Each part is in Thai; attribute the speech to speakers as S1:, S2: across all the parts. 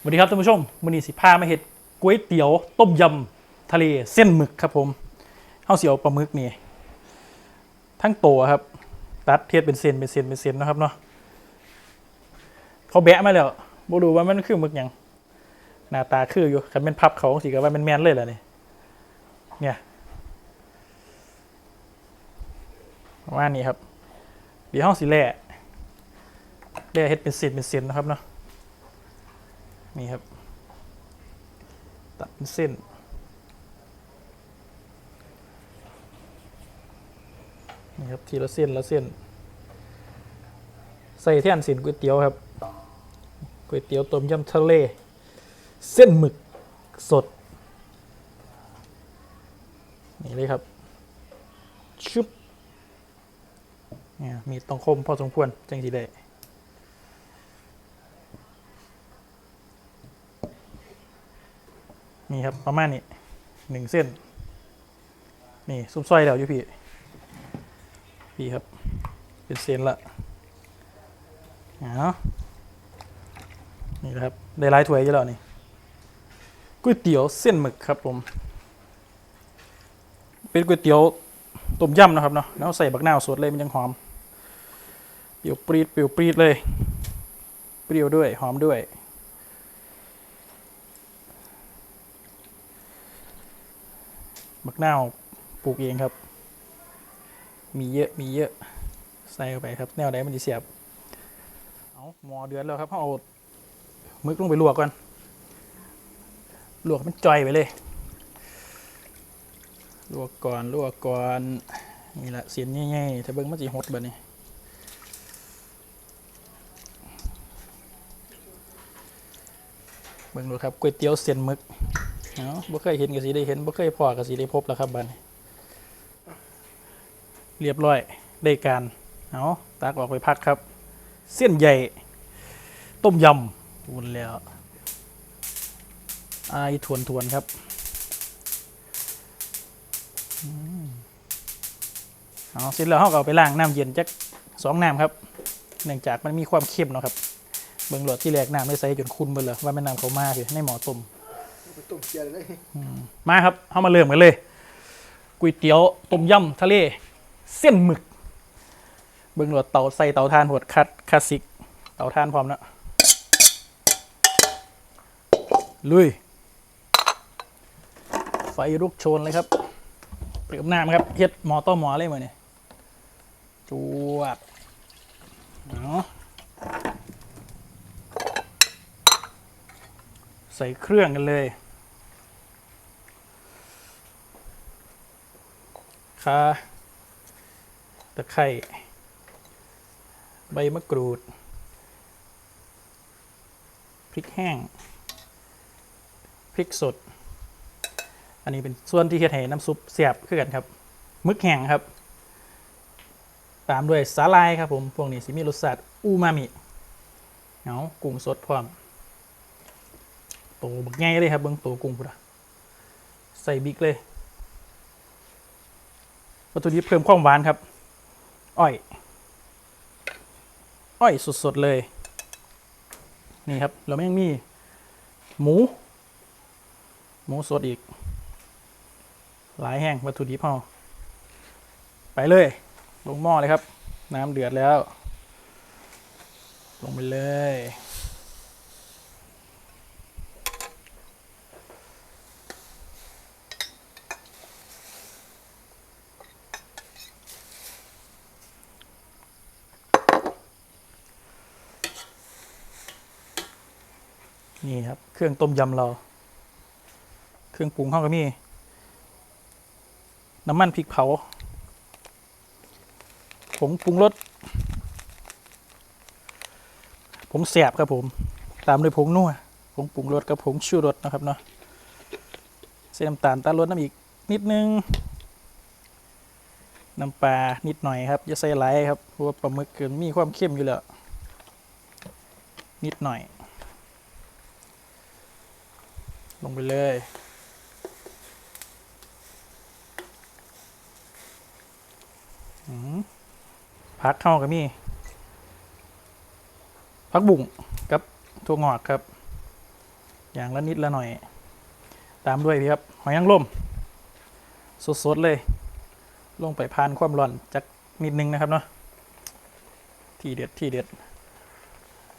S1: สวัสดีครับท่านผู้ชมมื้อนี้สิพามาเฮ็ดก๋วยเตี๋ยวต้มยำทะเลเส้นหมึกครับผมเฮาเสิเอาปลาหมึกนี่ทั้งโตวครับ ตัดเทียดเป็นเส้นเป็นเส้นเป็นเส้นนะครับเนาะเขาแบะมาแล้วบ่รู้ว่ามันคือหมึกยังหน้าตาคืออยู่คันเป็นพับเขาสิก็ว่ามันแมนเลยล่ะนี่เนี่ยประมานี้ครับเดี๋ยวเฮาสิแล่แล่เฮ็ดเป็นเส้นเป็นเส้นนะครับเนาะ นี่ครับ ตัดเส้น นี่ครับทีละเส้นละเส้น ใส่แท่นเส้นก๋วยเตี๋ยวครับก๋วยเตี๋ยวต้มยำทะเล เส้นหมึกสด นี่เลยครับ ชุบเนี่ยมีตรงคมพอสมควรจังสีได้ นี่ครับประมาณนี้หนึ่งเส้น นี่ซุปซอยแล้วอยู่พี่ พี่ครับ เป็นเส้นละเอานี่นะครับ ได้หลายถ้วยอยู่แล้วนี่ก๋วยเตี๋ยวเส้นหมึกครับผม เป็นก๋วยเตี๋ยวต้มยำนะครับเนาะแล้วใส่บักนาวสดเลยมันยังหอม เปรี้ยวปรีดเปรี้ยวปรีดเลย เปรี้ยวด้วย หอมด้วย บักนาวปลูกเองครับ มีเยอะมีเยอะใส่เข้าไปครับ แนวไหนมันจะเสียบ เอาหมอเดือดแล้วครับเอามึกลงไปลวกก่อนลวกมันจ่อยไปเลย ลวกก่อนลวกก่อนนี่แหละเสียนง่ายๆถ้าเบิ้งมันจะหดแบบนี้เบิ่งดูครับก๋วยเตี๋ยวเส้นหมึก เนาะบ่เคยเห็นก็สิได้เห็นบ่เคยพอก็สิได้พบแล้วครับบัดนี้เรียบร้อยได้การเอาตักออกไปพักครับ เส้นใหญ่ ต้มยำอุ่นแล้วไอายทวนทวนๆครับเอาเสร็จแล้วเราก็เอาไปล้างน้ำเย็นจักสองน้ำครับ เนื่องจากมันมีความเค็มเนาะครับ เบิ่งหลอดที่แรกน้ำไม่ใส่จนคุณเบิ่งเลยว่าแม่น้ำเขามาคือในหมอต้ม
S2: ต้มเกียร์เลย
S1: มาครับเข้ามาเริ่มกันเลยก๋วยเตี๋ยวต้มยำทะเล เส้นหมึก เบิ่งหลวดเตาใส่เตาถ่านหดคัดคลาสสิก เตาถ่านพร้อมแล้วลุย ไฟลุกโชนเลยครับเปรียบน้ำครับเฮ็ดหมอต้มหมอเลยมาเนี่ยจวดเนาะใส่เครื่องกันเลย ข่าตะไคร้ใบมะกรูด พริกแห้ง พริกสด อันนี้เป็นส่วนที่เฮ็ดให้น้ำซุปเสียบคือกันครับมึกแห้งครับ ตามด้วยสาลายครับผมพวกนี้สิมีรสชาติอูมามิเอากุ้งสดพร้อมโตบักใหญ่เลยครับเบิ่งโตกุ้งพุดะใส่บิ๊กเลย วัตถุดิบเพิ่มความหวานครับ อ้อย อ้อยสดๆเลย นี่ครับ เราไม่ยังมี หมู หมูสดอีก หลายแห้งวัตถุดิบพอไปเลย ลงหม้อเลยครับ น้ำเดือดแล้ว ลงไปเลย นี่ครับ เครื่องต้มยำเรา เครื่องปรุงเข้ากับมีน้ำมันพริกเผาผงปรุงรสผงแสบครับผม ตามด้วยผงนัวผงปรุงรสกับผงชูรสนะครับเนาะใส่น้ำตาลตาลรสน้ำอีกนิดนึงน้ำปลานิดหน่อยครับอย่าใส่หลครับเพราะว่าปลาหมึกเกินมีความเค็มอยู่แล้วนิดหน่อย ลงไปเลย พักเข้ากับมี่พักบุ่งกับถั่วงอกครับ อย่างละนิดละหน่อย ตามด้วยพี่ครับ หอยนางรมสดๆเลย ลงไปพานความร้อนจักนิดนึงนะครับเนาะ ที่เด็ดที่เด็ด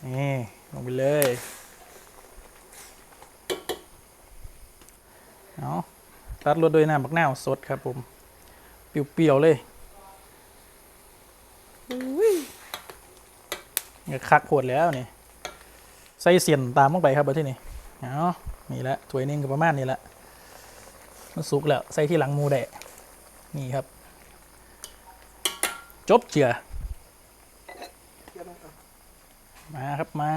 S1: นี่ ลงไปเลย เอาตัดรสโดวยน้ำบักนาวสดครับผมเปรี้ยวๆเลยเงคักโหดแล้วนี่ใส่เสียนตามลงไปครับเอาที่นี่เอานี่แหละถ้วยหนึงก็ประมาณนี้แหละมันสุกแล้วใส่ที่หลังหมูแดะนี่ครับ จบเจือ
S2: เดี๋ยวลงก่อน
S1: มาครับมา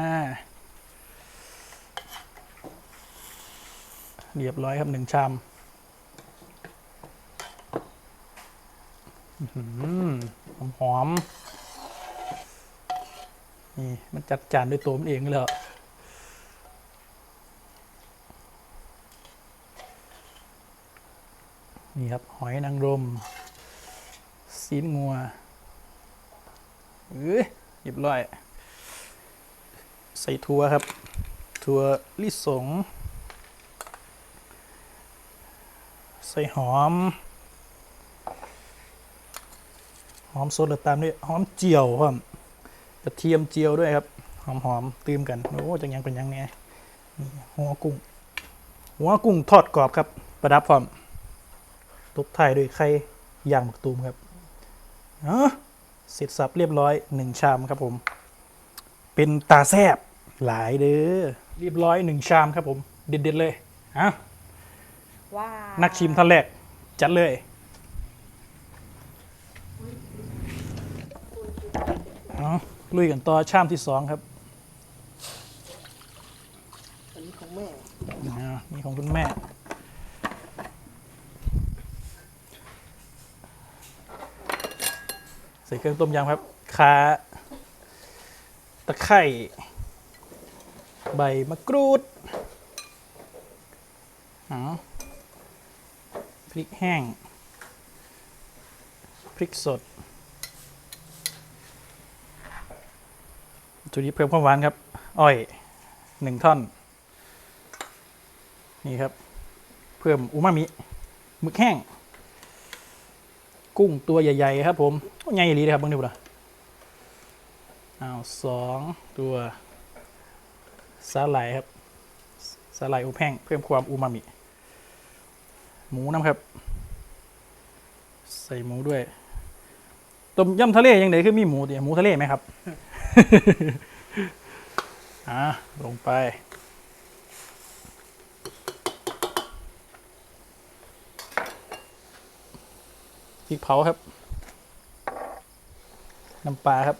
S1: เรียบร้อยครับหนึ่งชามอื้อหือหอมนี่ มันจัดจานด้วยตัวมันเองแล้วนี่ครับ หอยนางรมซีนงัวเอ้ยเรียบร้อย ใส่ถั่วครับถั่วลิสง ใส่หอม หอมสดแล้วตามด้วยหอมเจียวครับกระเทียมเจียวด้วยครับ หอมหอมตืมกันโอ้จังยังเป็นยังไงนี่หัวกุ้ง หัวกุ้งทอดกรอบครับ ประดับพร้อมตบท้ายด้วยไข่ย่างหมักตูมครับเออเสร็จสับเรียบร้อยหนึ่งชามครับผม เป็นตาแซบหลายเด้อเรียบร้อยหนึ่งชามครับผม เด็ดๆเลยอะ
S2: ว้าว
S1: นักชิมท่านแรก จัดเลย เอาลุยกันต่อชามที่สองครับ
S2: อันนี้ของแม่
S1: อ่านี่ของคุณแม่ ใส่เครื่องต้มยำครับขาตะไคร่ใบมะกรูดเอ พริกแห้ง พริกสดจุดนี้เพิ่มความหวานครับ อ้อยหนึ่งท่อน นี่ครับ เพิ่มอูมามิหมึกแห้ง กุ้งตัวใหญ่ ๆ ครับผมใหญ่ดีเลยครับเบางทีบุระอ้าวสองตัวสาหร่ายครับสาหร่ายอบแห้ง เพิ่มความอูมามิ หมูน้ำครับ ใส่หมูด้วยต้มยำทะเลยังไงคือมีหมูเดียหมูทะเลไหมครับอะลงไป พริกเผาครับ น้ำปลาครับ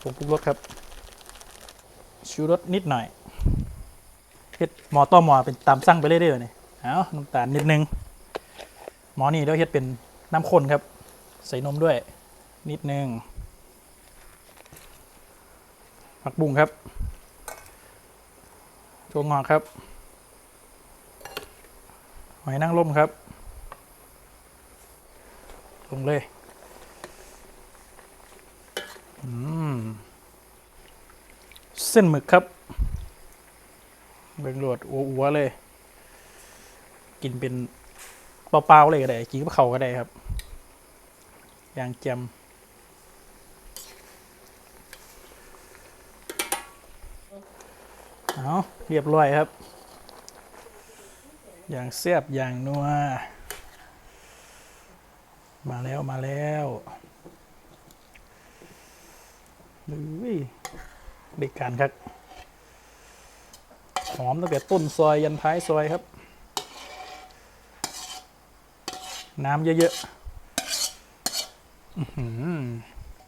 S1: ผงปรุงรสครับ ชูรสนิดหน่อยเฮ็ดหมอต่อหมอเป็นตามสั่งไปเรื่อยๆนี่ เอาน้ำตาลนิดนึง หมอนี่แล้วเฮ็ดเป็นน้ำข้นครับ ใส่นมด้วยนิดนึงผักบุ้งครับถั่วงอกครับ หอยนางรมครับ ลงเลยเส้นหมึกครับเบ่งโหลดอัวๆเลย กินเป็นเปล่าๆเลยก็ได้ กินกับเขาก็ได้ครับ อย่างแจมเอาเรียบร้อยครับ อย่างเสียบอย่างนัว มาแล้วมาแล้วอุ้ยเด็กการครับ หอมตั้งแต่ต้นซอยยันท้ายซอยครับ น้ำเยอะๆ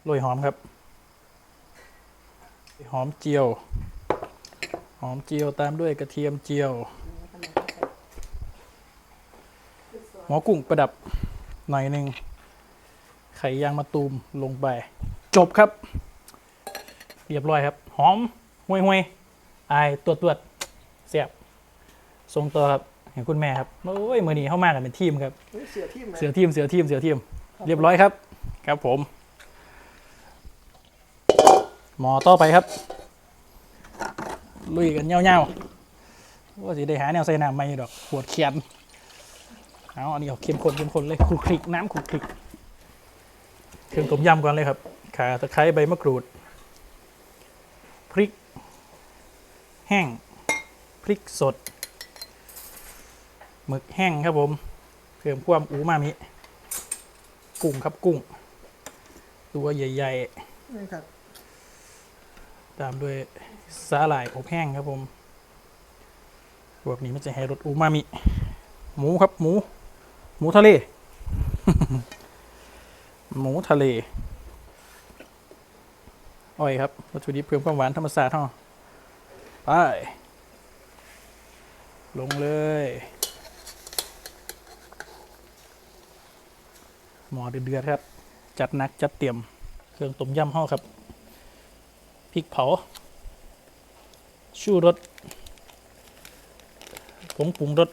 S1: โรยหอมครับ หอมเจียว หอมเจียวตามด้วยกระเทียมเจียว หมอกุ้งประดับหน่อยหนึ่งไข่ยางมะตูมลงไป จบครับ เรียบร้อยครับ หอมห่วยห่วยอายตรวจตรวจเสียบทรงตัวครับ เห็นคุณแม่ครับโอ้ยมือนี้เข้ามากันเป็นทีมครับ
S2: เฮ้ยเสือที่ไหน
S1: เสือทีมเสือทีมเสือทีม เรียบร้อยครับ ครับผม หมอต่อไปครับ ลุยกันเงาๆว่าสิได้หาแนวใส่น้ำไม่ดอกปวดเขียนเอาอันนี้เอาเข้มข้นเข้มข้นเลยคลุกคลิกน้ำคลุกคลิกเครื่องต้มยำก่อนเลยครับข่าตะไคร้ใบมะกรูด พริก แห้ง พริกสด หมึกแห้งครับผมเพิ่มความอูมามิกุ้งครับกุ้ง ตัวใหญ่ๆ
S2: นี่ครับ
S1: ตามด้วยสาหร่ายอบแห้งครับผมพวกนี้มันจะให้รสอูมามิ หมูครับหมู หมูทะเล หมูทะเล อ้อยครับวัตถุดิบเพิ่มความหวานธรรมศาสตร์เท่าไป ลงเลย หมอเดือดครับ จัดนักจัดเต็มเครื่องต้มยำห่อครับพริกเผา ชูรสผงปรุงรส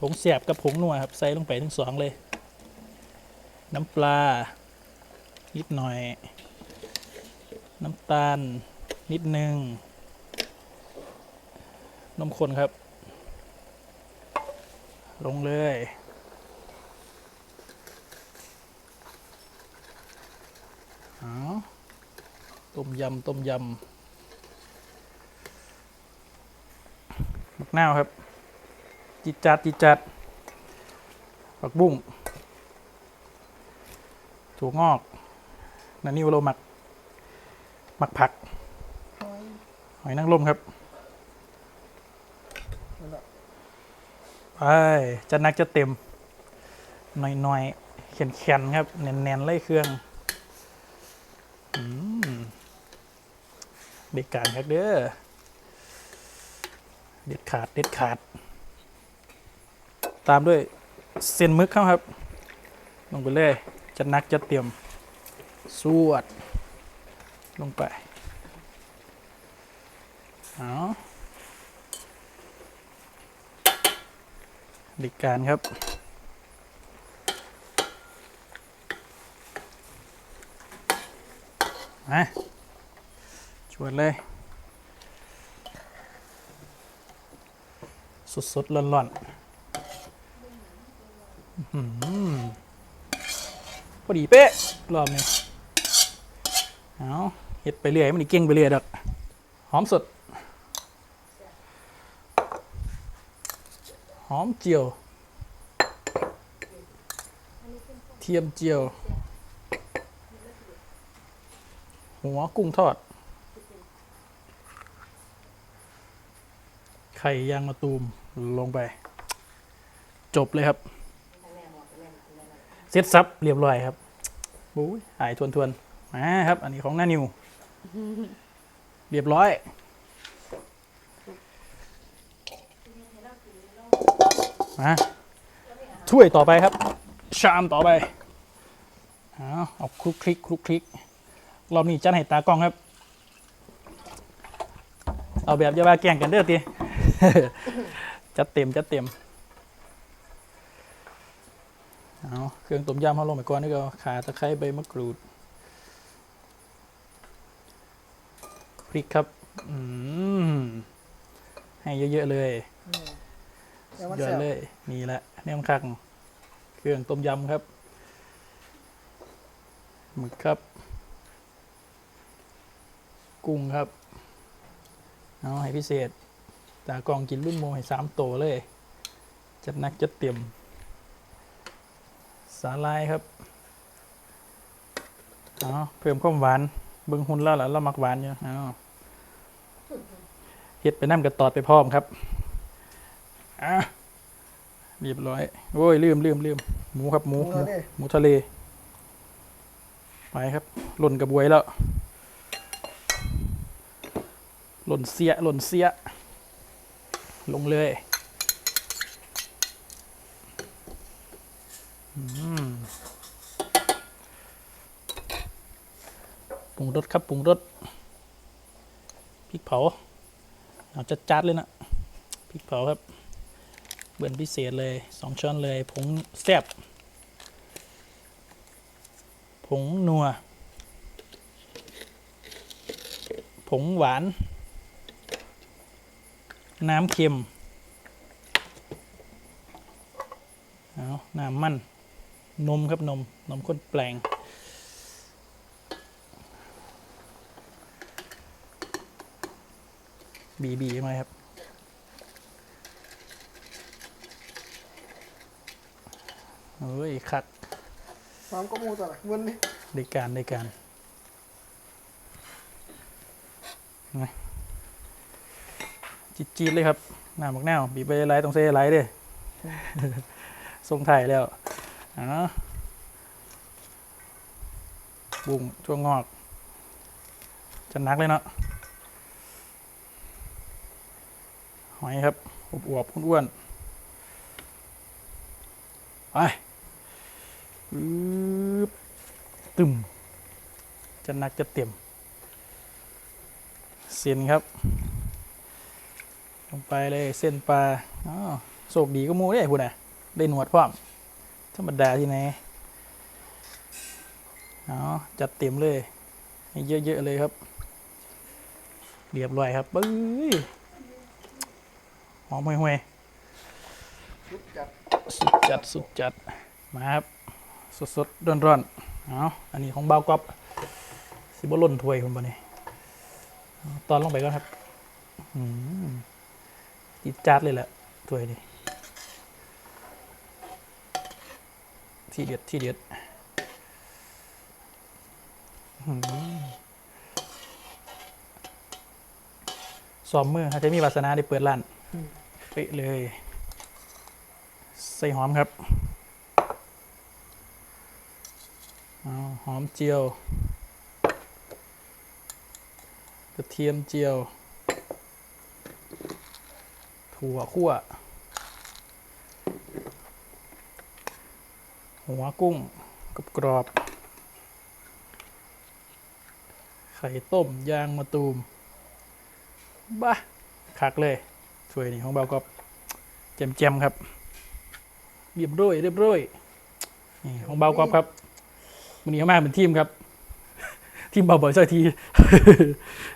S1: ผงเสียบกับผงนัวครับ ใส่ลงไปทั้งสองเลย น้ำปลา นิดหน่อย น้ำตาล นิดหนึ่งนมข้นครับ ลงเลย เอา ต้มยำต้มยำมะนาวครับ จิจัดจิจัดผักบุ้งถั่วงอกนันนี่วโรหมักหมักผัก
S2: หอย
S1: นางรมครับไปจะนักจะเต็มหน่อยๆเข็นๆครับแน่นๆไล่เครื่องอืม เด็ดการครับเด้อเด็ดขาดเด็ดขาด ตามด้วยเส้นมึกครับ ลงไปเลยจะนักจะเตรียมสวด ลงไปเอาด็กการครับ มา ชวนเลย สุดๆร้อนๆพอดีเป๊ะ รอบนี้เอาเห็ดไปเรื่อยมันนี่เก่งไปเรื่อยดอกหอมสด หอมเจียว เทียมเจียว หัวกุ้งทอด ข่ยางมะตูมลงไป จบเลยครับ เซ็ตซับเรียบร้อยครับบุ้ยหายทวนทวนๆมาครับ อันนี้ของหน้านิว เรียบร้อย มาถ้วยต่อไปครับ ชามต่อไปเอาเอาคลุกคลิกคลุกคลิกรอบนี้จัดให้ตากล้องครับ เอาแบบอยาบาแกล้งกันเด้อตี จัดเต็มจัดเต็มเอาเครื่องต้มยำเขาลงไปก่อนนี่ก็ขาตะไคร้ใบมะกรูดพริกครับอืมให้เยอะๆเลยเยอะเลยนี่แหละแนมคักเครื่องต้มยำครับหมึกครับ กุ้งครับ เอาให้พิเศษ ตากล่องกินรุ่นโมให้สามโตเลย จัดหนักจัดเต็มสาลายครับเอาเพิ่มความหวาน เบิ่งหุ่นแล้วล่ะเรามักหวานอยู่เอาเฮ็ดไปน้ำกระตอดไปพร้อมครับอะเรียบร้อย โอ้ย ลืมลืมลืมหมูครับหมู
S2: หมู
S1: หมู
S2: ทะเล
S1: หมูทะเลไปครับหล่นกระบวยแล้วหล่นเสียหล่นเสีย ลงเลยปรุงรสครับปรุงรสพริกเผาเอาจัดจัดๆเลยนะพริกเผาครับ เบิ่นพิเศษเลยสองช้อนเลย ผงแซ่บผงนัว ผงหวาน น้ำเค็มเอาน้ำมัน นมครับนม นมข้นแปลง บีบีมาครับ เฮ้ย คั
S2: ดน้ำก็มูจัดเงินนี่
S1: ในการในการไะ จีดๆเลยครับหน้าหมักแนวบีบไปไลท์ต้องเซไลท์เด้ทรงไทายแล้วอ๋อบุ้งช่วงงอก จะนักเลยเนาะหอยครับอวบอ้วนๆไปปึ๊บตึมจะนักจะเต็มเส้นครับ ลงไปเลยเส้นปลาอ๋อโชคดีก็มูได้พูดนะได้หนวดพร้อมธรรมดาที่ไหนอ๋อจัดเต็มเลยให้เยอะๆเลยครับ เรียบร้อยครับบึ้ยหอมห่วย
S2: ลุกจัด
S1: ๆสุดจัดสุดจัดมาครับสดๆร้อนๆเอาอันนี้ของเบากรอบสิบล่นถ้วยคุณปะเนี่ยเอาตอนลงไปก่อนครับ อืม จิดจัดเลยแหละถ้วยนี่ที่เด็ดที่เด็ดอื้อหือซ้อมมือาจะมีวาสนาได้เปิดร้านเป๊ะเลย ใส่หอมครับเอาหอมเจียว กระเทียมเจียว ถั่วคั่ว หัวกุ้งกรอบกรอบ ไข่ต้มยางมะตูมบ้าคักเลยช่วยนี่ของเบาก็เจมๆครับ เรียบร้อยเรียบร้อยนี่ของเบากรอบครับวันนี้เขามาเป็นทีมครับ ทีมเบาบ่อยสักที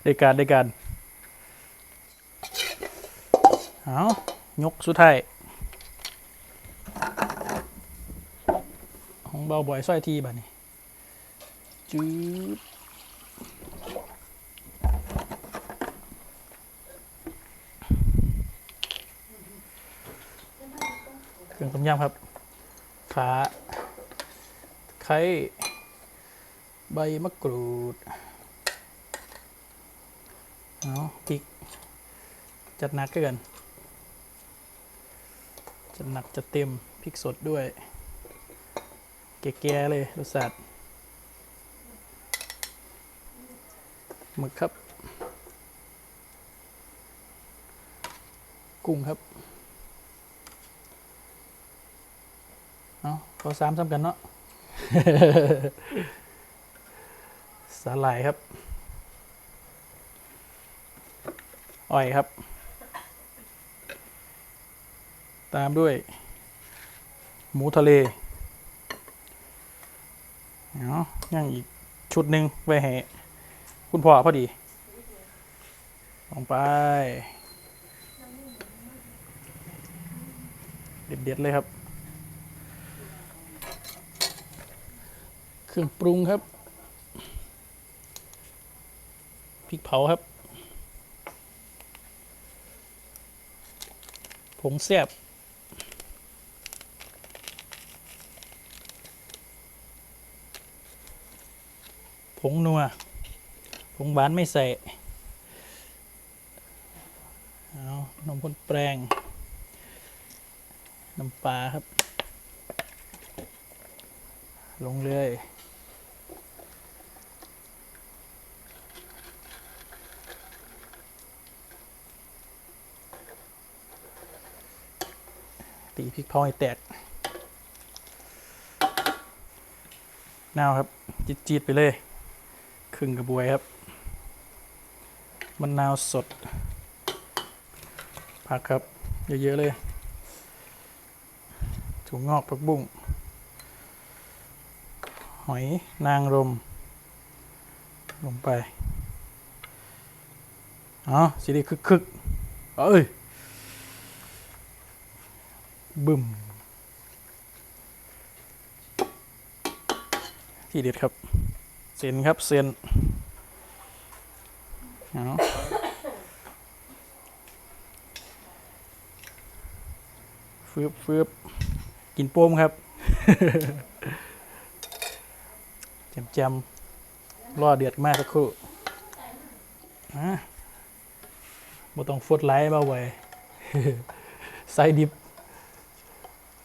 S1: ในการในการ เอายกสุดท้ายของเบาบ่อยสักทีบานี้จืดเครื่องต้มยำครับ ขาไข่ใบมะกรูดเอาพริก จัดหนักเกิน จัดหนักจัดเต็มพริกสดด้วยแก่ๆเลยรสชาติหมึกครับ กุ้งครับ เอาขอสามซ้ำกันเนาะสาหร่ายครับ อ้อยครับ ตามด้วย หมูทะเลเอาะย่างอีกชุดหนึ่งไว้ให้คุณพ่อพอดี ลงไป เด็ดๆเลยครับ เครื่องปรุงครับพริกเผาครับผงแซ่บ ผงนัวผงหวานไม่ใส่เอานมข้นแปลงน้ำปลาครับ ลงเลยตีพริกเผาให้แตกนาวครับ จีดๆไปเลย รึ่งกระบวยครับมะนาวสด ผักครับ เยอะ ๆ เลยถั่วงอกผักบุ้งหอยนางรม ลงไปอ๋อสีดีคึกๆเอ้ย บึ้มที่เด็ดครับ เซนครับ เซนเอาฟืบฟืบกินโป้มครับแจมแจมๆรอเดือดมากสักครู่อะบ่ต้องฟดไลท์เบาไว้ใส่ดิบ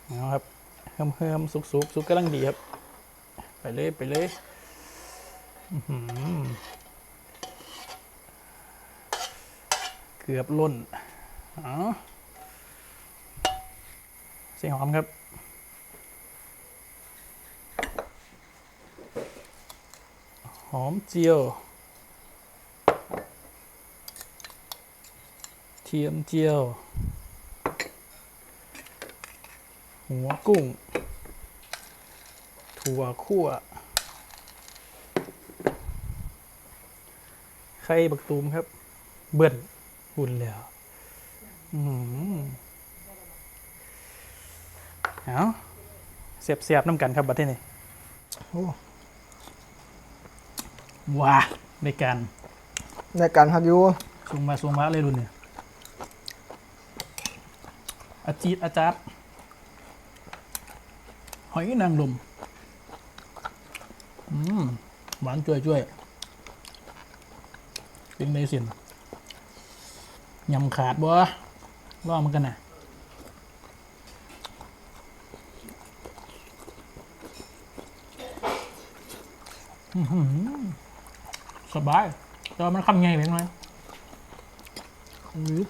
S1: เอาครับเฮิมเฮิมสุกสุกสุกกำลังดีครับ ไปเลย ไปเลย เกือบล่นเอเสียงหอมครับหอมเจียว เทียมเจียว หัวกุ้ง ถั่วคั่ว ไข่บักตูมครับ เบิ่นหุ่นแล้วอืมเอาเสียบเสียบๆน้ำกันครับบัดที่นี่โอ้ว้าในการ
S2: ในการฮัดอยู
S1: สูงมาสูงมาเลยรุ่นเนี่ยอาจีดอาจารย์หอยนางรมอืมหวานจ่วยจ่วยๆ เป็นในสินยำขาดบ่ลองมันกันนะสบายแต่ว่ามันคำใหญ่ไปหน่ออื้อ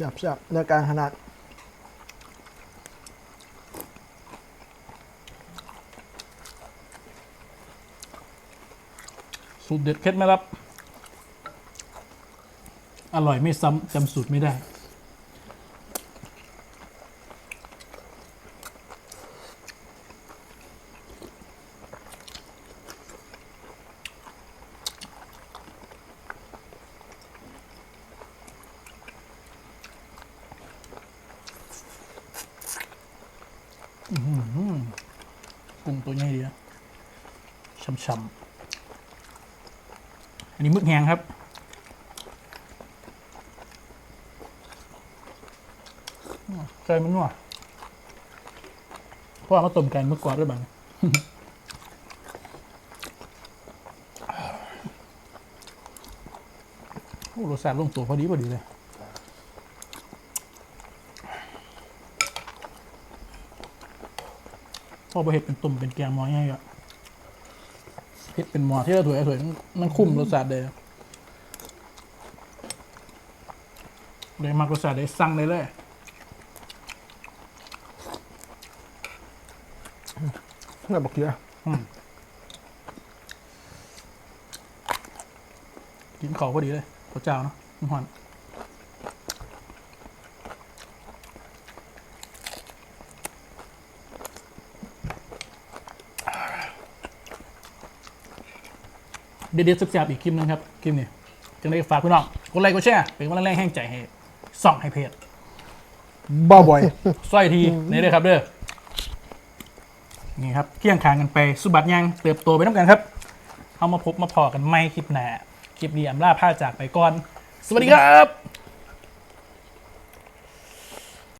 S2: หยับจับในการขนาด
S1: สูตรเด็ดเคล็ดไหมครับ อร่อยไม่ซ้ำจำสูตรไม่ได้ กุ้งตัวใหญ่ดีนะช่ำๆ อันนี้มึกแห้งครับใส่มันนัวเพราะว่ามาต้มไก่มึกกรอบด้วยบังโอ้รสชาติลงตัวพอดีพอดีเลย อไปเห็ดเป็นตุ่มเป็นแกงหม้อง่ายอะเห็ดเป็นหม้อที่เราถวยถวยมันมันคุ้มรสชาติเลยเลยมากรสชาติได้สั่งได้เลย
S2: เงาบอกเยอะ
S1: กินของพอดีเลยพระเจ้าเนาะมันหอน เด็ดๆสับๆอีกคลิปหนึงครับคลิปนี้จึงได้ฝากพี่น้องกดไลค์กดแชร์เป็นกำลังแรงแห่งใจให้ส่องให้เพจ
S2: บ้าบ่อย
S1: สร้อยทีนี่เลยครับเด้อนี่ครับเที่ยงคางกันไปสุบัติยังเติบโตไปน้ำกันครับเอามาพบมาพอกันไม่คลิปหน้าคลิปนี้อำลาผ้าจากไปก่อน สวัสดีครับ